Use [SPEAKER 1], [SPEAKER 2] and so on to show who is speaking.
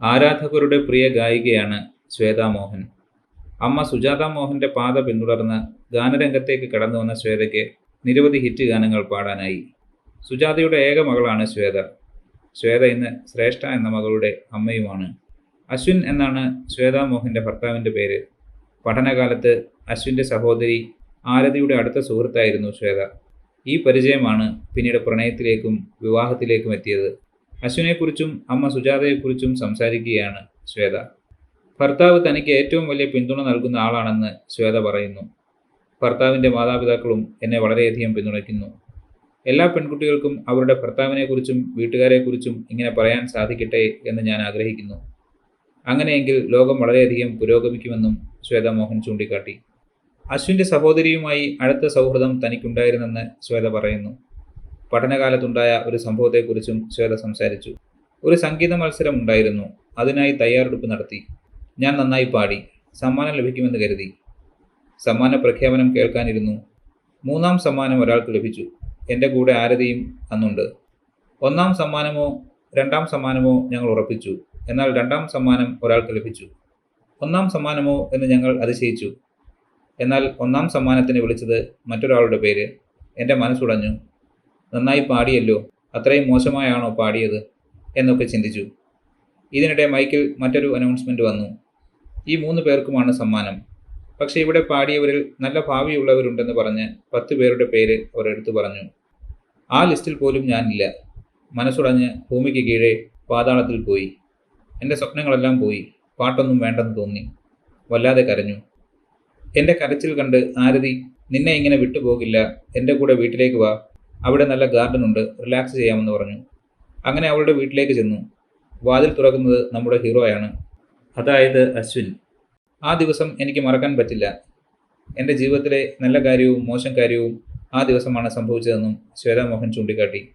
[SPEAKER 1] ആരാധകരുടെ പ്രിയ ഗായികയാണ് ശ്വേതാ മോഹൻ അമ്മ സുജാത മോഹന്റെ പാത പിന്തുടർന്ന് ഗാനരംഗത്തേക്ക് കടന്നു വന്ന ശ്വേതയ്ക്ക് നിരവധി ഹിറ്റ് ഗാനങ്ങൾ പാടാനായി. സുജാതയുടെ ഏക മകളാണ് ശ്വേത. ശ്വേത ഇന്ന് ശ്രേഷ്ഠ എന്ന മകളുടെ അമ്മയുമാണ്. അശ്വിൻ എന്നാണ് ശ്വേതാ മോഹന്റെ ഭർത്താവിന്റെ പേര്. പഠനകാലത്ത് അശ്വിന്റെ സഹോദരി ആരതിയുടെ അടുത്ത സുഹൃത്തായിരുന്നു ശ്വേത. ഈ പരിചയമാണ് പിന്നീട് പ്രണയത്തിലേക്കും വിവാഹത്തിലേക്കും എത്തിയത്. അശ്വിനെക്കുറിച്ചും അമ്മ സുജാതയെക്കുറിച്ചും സംസാരിക്കുകയാണ് ശ്വേത. ഭർത്താവ് തനിക്ക് ഏറ്റവും വലിയ പിന്തുണ നൽകുന്ന ആളാണെന്ന് ശ്വേത പറയുന്നു. ഭർത്താവിന്റെ മാതാപിതാക്കളും എന്നെ വളരെയധികം പിന്തുണയ്ക്കുന്നു. എല്ലാ പെൺകുട്ടികൾക്കും അവരുടെ ഭർത്താവിനെക്കുറിച്ചും വീട്ടുകാരെക്കുറിച്ചും ഇങ്ങനെ പറയാൻ സാധിക്കട്ടെ എന്ന് ഞാൻ ആഗ്രഹിക്കുന്നു. അങ്ങനെയെങ്കിൽ ലോകം വളരെയധികം പുരോഗമിക്കുമെന്നും ശ്വേത മോഹൻ ചൂണ്ടിക്കാട്ടി. അശ്വിന്റെ സഹോദരിയുമായി അടുത്ത സൗഹൃദം തനിക്കുണ്ടായിരുന്നെന്ന് ശ്വേത പറയുന്നു. പഠനകാലത്തുണ്ടായ ഒരു സംഭവത്തെക്കുറിച്ചും ശ്വേത സംസാരിച്ചു. ഒരു സംഗീത മത്സരം ഉണ്ടായിരുന്നു. അതിനായി തയ്യാറെടുപ്പ് നടത്തി. ഞാൻ നന്നായി പാടി. സമ്മാനം ലഭിക്കുമെന്ന് കരുതി. സമ്മാന പ്രഖ്യാപനം കേൾക്കാനിരുന്നു. മൂന്നാം സമ്മാനം ഒരാൾക്ക് ലഭിച്ചു. എന്റെ കൂടെ ആരതിയും അന്നുണ്ട്. ഒന്നാം സമ്മാനമോ രണ്ടാം സമ്മാനമോ ഞങ്ങൾ ഉറപ്പിച്ചു. എന്നാൽ രണ്ടാം സമ്മാനം ഒരാൾക്ക് ലഭിച്ചു. ഒന്നാം സമ്മാനമോ എന്ന് ഞങ്ങൾ അതിശയിച്ചു. എന്നാൽ ഒന്നാം സമ്മാനത്തിന് വിളിച്ചത് മറ്റൊരാളുടെ പേര് എന്റെ മനസ്സുടഞ്ഞു. നന്നായി പാടിയല്ലോ. അത്രയും മോശമായാണോ പാടിയത്? എന്നൊക്കെ ചിന്തിച്ചു. ഇതിനിടെ മൈക്കിൽ മറ്റൊരു അനൗൺസ്മെന്റ് വന്നു. ഈ മൂന്ന് പേർക്കുമാണ് സമ്മാനം. പക്ഷേ ഇവിടെ പാടിയവരിൽ നല്ല ഭാവിയുള്ളവരുണ്ടെന്ന് പറഞ്ഞ് പത്ത് പേരുടെ പേര് അവർ എടുത്തു പറഞ്ഞു. ആ ലിസ്റ്റിൽ പോലും ഞാനില്ല. മനസ്സുടഞ്ഞ് ഭൂമിക്ക് കീഴേ പാതാളത്തിൽ പോയി. എന്റെ സ്വപ്നങ്ങളെല്ലാം പോയി. പാട്ടൊന്നും വേണ്ടെന്ന് തോന്നി. വല്ലാതെ കരഞ്ഞു. എന്റെ കരച്ചിൽ കണ്ട് ആരതി നിന്നെ ഇങ്ങനെ വിട്ടുപോകില്ല. എന്റെ കൂടെ വീട്ടിലേക്ക് വാ. അവിടെ നല്ല ഗാർഡൻ ഉണ്ട് റിലാക്സ് ചെയ്യാമെന്ന് പറഞ്ഞു. അങ്ങനെ അവളുടെ വീട്ടിലേക്ക് ചെന്നു. വാതിൽ തുറക്കുന്നത് നമ്മുടെ ഹീറോയാണ് അതായത് അശ്വിൻ. ആ ദിവസം എനിക്ക് മറക്കാൻ പറ്റില്ല. എന്റെ ജീവിതത്തിലെ നല്ല കാര്യവും മോശം കാര്യവും ആ ദിവസമാണ് സംഭവിച്ചതെന്നും ശ്വേതാമോഹൻ ചൂണ്ടിക്കാട്ടി.